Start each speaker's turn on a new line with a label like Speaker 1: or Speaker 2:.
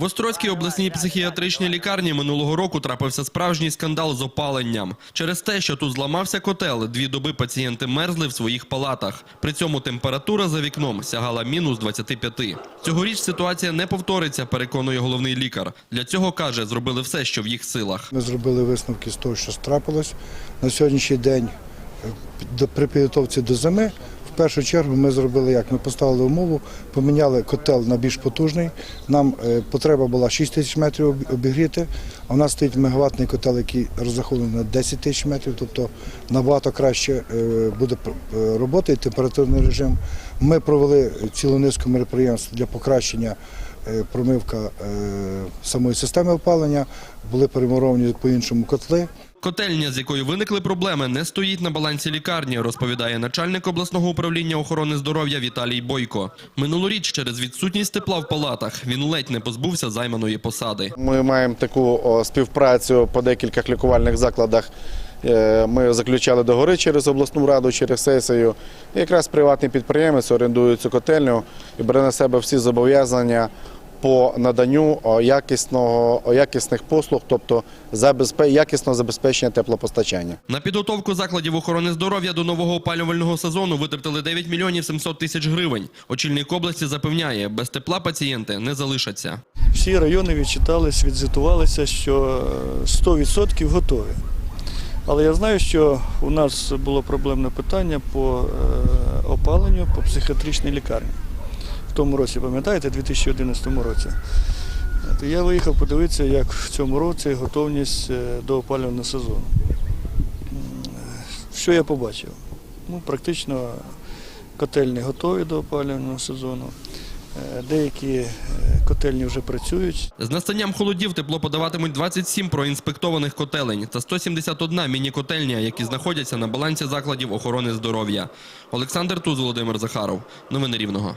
Speaker 1: В Острозькій обласній психіатричній лікарні минулого року трапився справжній скандал з опаленням. Через те, що тут зламався котел, дві доби пацієнти мерзли в своїх палатах. При цьому температура за вікном сягала мінус 25. Цьогоріч ситуація не повториться, переконує головний лікар. Для цього, каже, зробили все, що в їх силах.
Speaker 2: Ми зробили висновки з того, що трапилось. На сьогоднішній день е, при підготовці до зими в першу чергу ми зробили як? Ми поставили умову, поміняли котел на більш потужний. Нам е, потреба була 6 тисяч метрів обігріти, а в нас стоїть мегаватний котел, який розрахований на 10 тисяч метрів, тобто набагато краще е, буде е, робота і температурний режим. Ми провели цілу низку мероприємств для покращення промивка е, самої системи опалення, були перемуровані по-іншому котли.
Speaker 1: Котельня, з якою виникли проблеми, не стоїть на балансі лікарні, розповідає начальник обласного управління охорони здоров'я Віталій Бойко. Минулоріч через відсутність тепла в палатах він ледь не позбувся займаної посади.
Speaker 3: Ми маємо таку співпрацю по декількох лікувальних закладах. Е, Ми заключали договори через обласну раду, через сесію. І якраз приватний підприємець орендує цю котельню і бере на себе всі зобов'язання по наданню якісного, якісних послуг, тобто якісного забезпечення теплопостачання.
Speaker 1: На підготовку закладів охорони здоров'я до нового опалювального сезону витратили 9 мільйонів 700 тисяч гривень. Очільник області запевняє, без тепла пацієнти не залишаться.
Speaker 4: Всі райони відчитались, відзвітувалися, що е, 100% готові. Але я знаю, що у нас було проблемне питання по е, опаленню по психіатричній лікарні. В тому році, пам'ятаєте, 2011 році. І Я виїхав подивитися, як в цьому році готовність е, до опалювального сезону. Що я побачив? Ну, практично котельні готові до опалювального сезону. Е, Деякі котельні вже працюють.
Speaker 1: З настанням холодів тепло подаватимуть 27 проінспектованих котелень та 171 міні-котельня, які знаходяться на балансі закладів охорони здоров'я. Олександр Туз, Володимир Захаров. Новини Рівного.